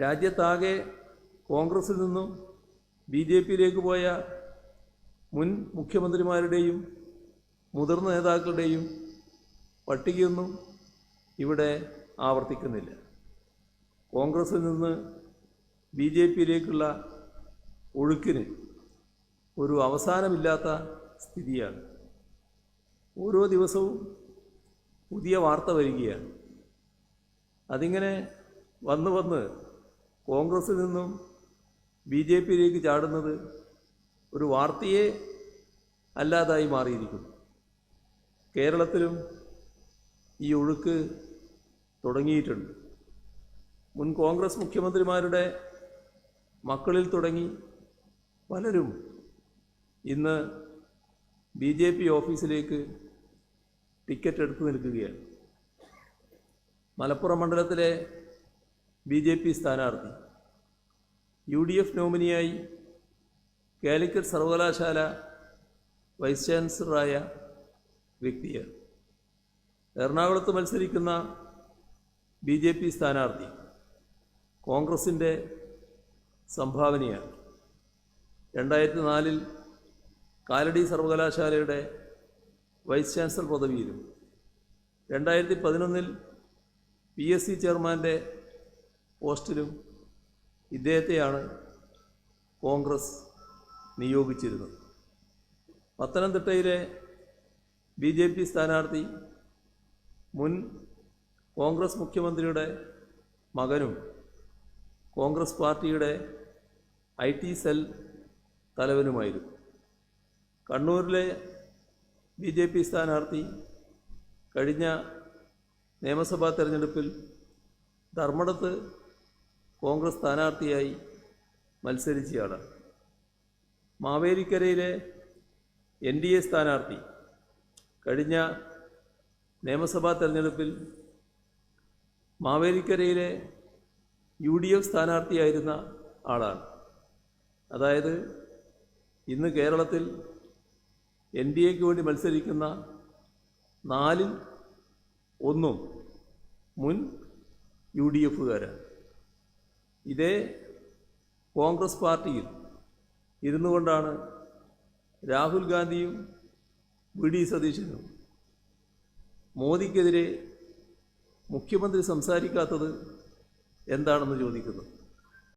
രാജ്യത്താകെ കോൺഗ്രസിൽ നിന്നും B J പിയിലേക്ക് പോയ മുൻ മുഖ്യമന്ത്രിമാരുടെയും മുതിർന്ന നേതാക്കളുടെയും പട്ടികയൊന്നും ഇവിടെ ആവർത്തിക്കുന്നില്ല. കോൺഗ്രസിൽ നിന്ന് ബി ജെ പിയിലേക്കുള്ള ഒഴുക്കിന് ഒരു അവസാനമില്ലാത്ത സ്ഥിതിയാണ്. ഓരോ ദിവസവും പുതിയ വാർത്ത വരികയാണ്. അതിങ്ങനെ വന്ന് വന്ന് കോൺഗ്രസിൽ നിന്നും ബി ജെ പിയിലേക്ക് ചാടുന്നത് ഒരു വാർത്തയെ അല്ലാതായി മാറിയിരിക്കുന്നു. കേരളത്തിലും ഈ ഒഴുക്ക് തുടങ്ങിയിട്ടുണ്ട്. മുൻ കോൺഗ്രസ് മുഖ്യമന്ത്രിമാരുടെ മക്കളിൽ തുടങ്ങി പലരും ഇന്ന് ബി ജെ പി ഓഫീസിലേക്ക് ടിക്കറ്റ് എടുത്തു നിൽക്കുകയാണ്. മലപ്പുറം മണ്ഡലത്തിലെ ബി ജെ പി സ്ഥാനാർത്ഥി. യു ഡി എഫ് നോമിനിയായി കാലിക്കറ്റ് സർവകലാശാല വൈസ് ചാൻസലറായ വ്യക്തിയാണ് എറണാകുളത്ത് മത്സരിക്കുന്ന ബി ജെ പി സ്ഥാനാർത്ഥി കോൺഗ്രസിന്റെ സംഭാവനയാണ്. രണ്ടായിരത്തി നാലിൽ കാലടി സർവകലാശാലയുടെ വൈസ് ചാൻസലർ പദവിയിലും രണ്ടായിരത്തി പതിനൊന്നിൽ പി എസ് സി ചെയർമാന്റെ പോസ്റ്റിലും ഇദ്ദേഹത്തെയാണ് കോൺഗ്രസ് നിയോഗിച്ചിരുന്നത്. പത്തനംതിട്ടയിലെ ബി ജെ പി സ്ഥാനാർത്ഥി മുൻ കോൺഗ്രസ് മുഖ്യമന്ത്രിയുടെ മകനും കോൺഗ്രസ് പാർട്ടിയുടെ ഐ ടി സെൽ തലവനുമായിരുന്നു. കണ്ണൂരിലെ ബി ജെ പി സ്ഥാനാർത്ഥി കഴിഞ്ഞ നിയമസഭാ തെരഞ്ഞെടുപ്പിൽ ധർമ്മടത്ത് കോൺഗ്രസ് സ്ഥാനാർത്ഥിയായി മത്സരിച്ചയാളാണ് മാവേലിക്കരയിലെ എൻ ഡി എ സ്ഥാനാർത്ഥി കഴിഞ്ഞ നിയമസഭാ തെരഞ്ഞെടുപ്പിൽ മാവേലിക്കരയിലെ യു ഡി എഫ് സ്ഥാനാർത്ഥിയായിരുന്ന ആളാണ്. അതായത് ഇന്ന് കേരളത്തിൽ എൻ ഡി എക്ക് വേണ്ടി മത്സരിക്കുന്ന നാലിൽ ഒന്നും മുൻ യു ഡി എഫുകാരാണ്. ഇതേ കോൺഗ്രസ് പാർട്ടിയിൽ ഇരുന്നു കൊണ്ടാണ് രാഹുൽ ഗാന്ധിയും വി ഡി സതീശനും മോദിക്കെതിരെ മുഖ്യമന്ത്രി സംസാരിക്കാത്തത് എന്താണെന്ന് ചോദിക്കുന്നു.